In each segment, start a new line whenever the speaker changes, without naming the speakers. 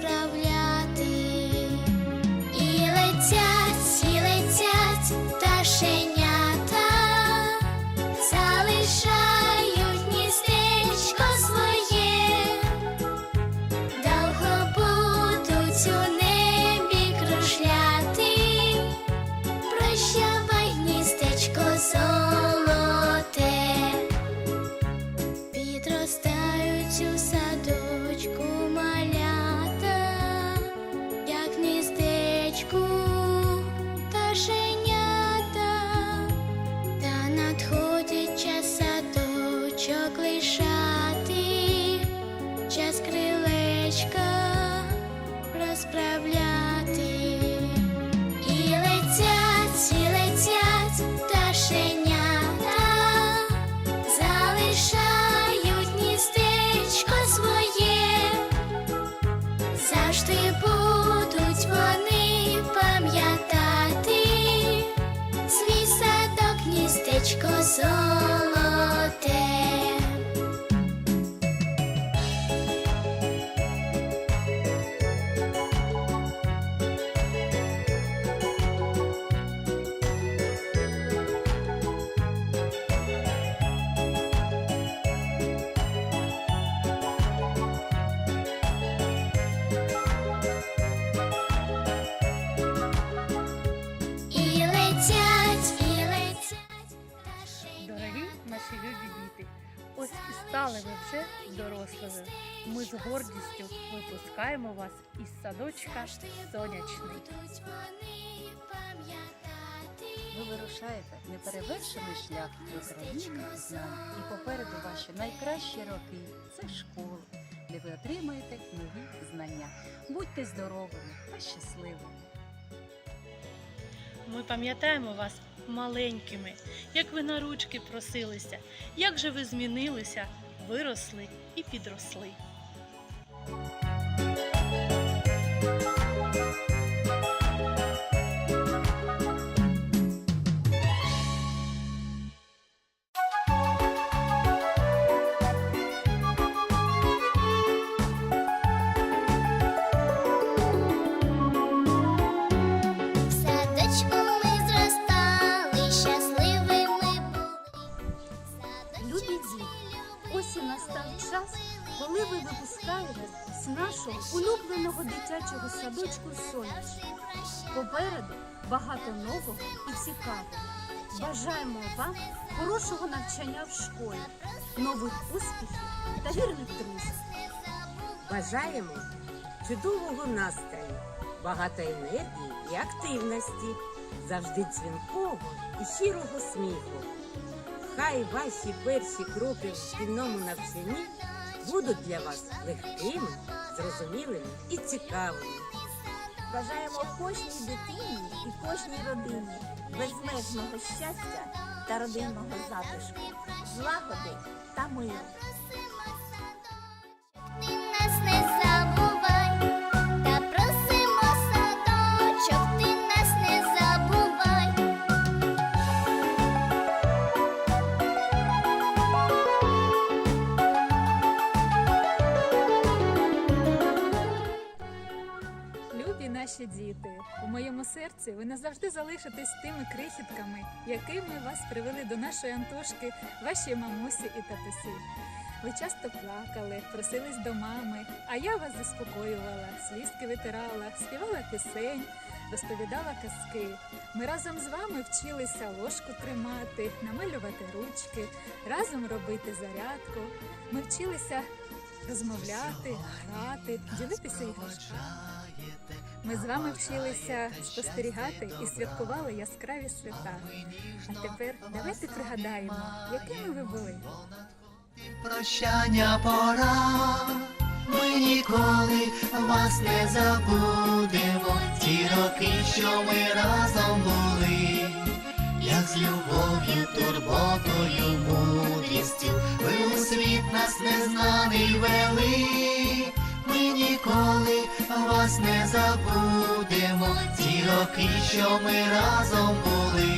problemas. Гніздечко золоте.
З гордістю випускаємо вас із садочка сонячний.
Будуть вони пам'ятати.
Ви вирушаєте неперевершений шлях до країни знань. І попереду ваші найкращі роки це школа, де ви отримаєте нові знання. Будьте здоровими та щасливими.
Ми пам'ятаємо вас маленькими, як ви на ручки просилися, як же ви змінилися, виросли і підросли.
В
нашого улюбленого дитячого садочку сонячно. Попереду багато нового і цікавого. Бажаємо вам хорошого навчання в школі, нових успіхів та вірних друзів.
Бажаємо чудового настрою, багато енергії і активності, завжди дзвінкого і щирого сміху. Хай ваші перші кроки в шкільному навчанні будуть для вас легкими, зрозумілими і цікавими.
Бажаємо кожній дитині і кожній родині безмежного щастя та родинного затишку, злагоди та миру.
Наші діти, у моєму серці ви назавжди залишитесь тими крихітками, якими вас привели до нашої Антошки, ваші мамусі і татусі. Ви часто плакали, просились до мами, а я вас заспокоювала, слізки витирала, співала пісень, розповідала казки. Ми разом з вами вчилися ложку тримати, намалювати ручки, разом робити зарядку. Ми вчилися розмовляти, грати, ділитися іграшками. Ми з вами вчилися спостерігати і святкували яскраві свята. А тепер давайте пригадаємо, якими ви були.
Прощання пора, ми ніколи вас не забудемо. Ті роки, що ми разом були, як з любов'ю, турботою, мудрістю, ви у світ нас незнаний вели. Ми ніколи вас не забудемо. Ті роки, що ми разом були,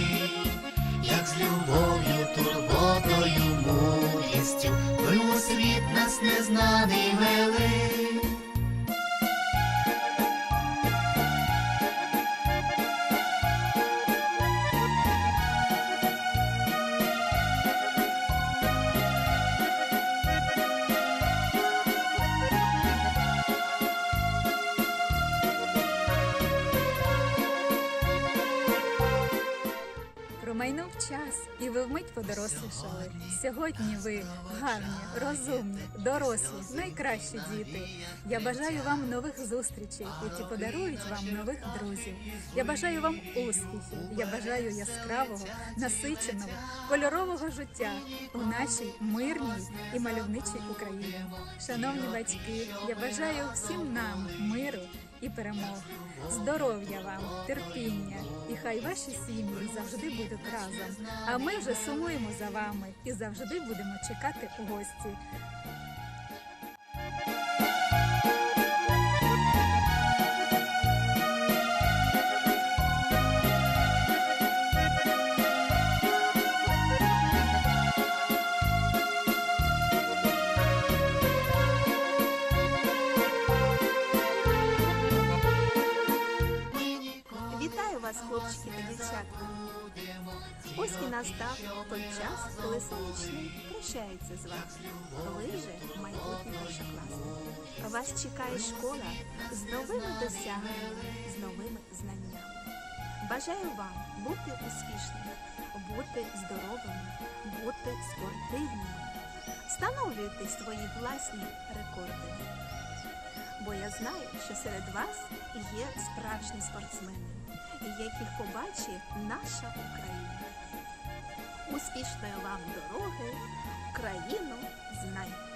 як з любов'ю, турботою, мудрістю, ви у світ нас незнаний вели.
Час, і ви вмить подорослішали. Сьогодні ви гарні, розумні, дорослі, найкращі діти. Я бажаю вам нових зустрічей, які подарують вам нових друзів. Я бажаю вам успіхів. Я бажаю яскравого, насиченого, кольорового життя у нашій мирній і мальовничій Україні. Шановні батьки, я бажаю всім нам миру і перемог, здоров'я вам, терпіння, і хай ваші сім'ї завжди будуть разом. А ми вже сумуємо за вами і завжди будемо чекати у гості.
Вас, хлопчики та дівчатка. Ось і настав той час, коли сонячний прощається з вами. Ви вже майбутні першокласники. Вас чекає школа з новими досягненнями, з новими знаннями. Бажаю вам бути успішними, бути здоровими, бути спортивними. Встановлюйте свої власні рекорди. Бо я знаю, що серед вас є справжні спортсмени, яких побачить наша Україна. Успішної вам дороги, країну знань!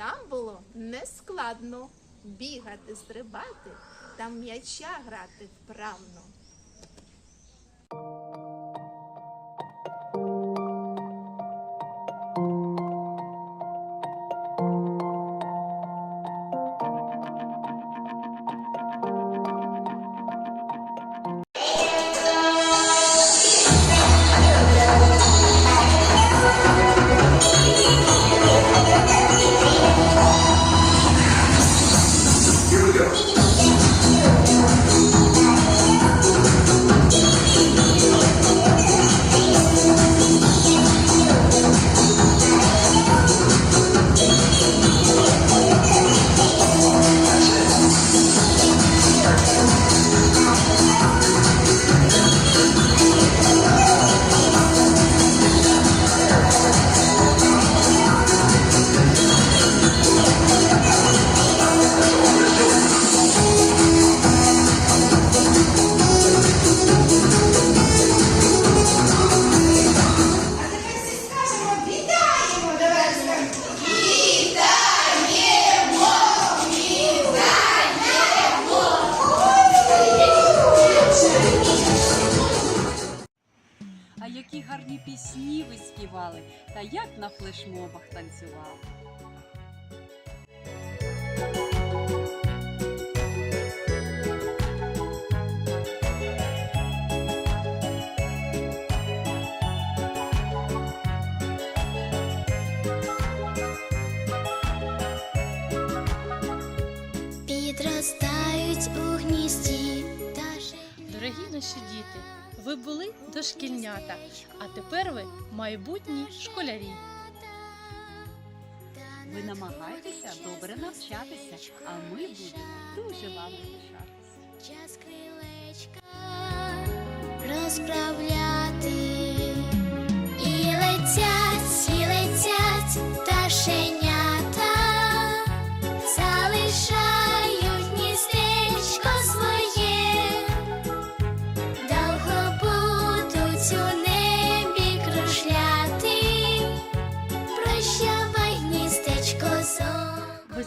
Нам було нескладно бігати, стрибати та м'яча грати вправно.
Гарні пісні ви співали, та як на флешмобах танцювали.
Дошкільнята, а тепер ви майбутні школярі.
Ви намагайтеся добре навчатися, а ми будемо дуже вам пишатися.
час крилечка розправляти.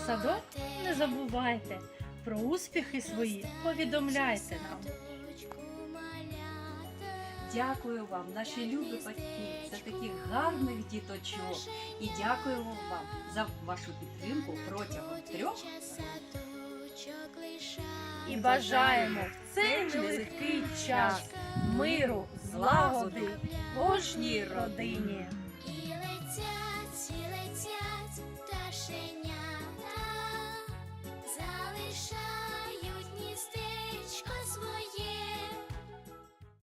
Садок не забувайте, про успіхи свої повідомляйте нам.
Дякую вам, наші любі батьки, за таких гарних діточок. І дякуємо вам за вашу підтримку протягом трьох років.
І бажаємо в цей нелегкий час миру, злагоди кожній родині.
І летять, і летять пташенята.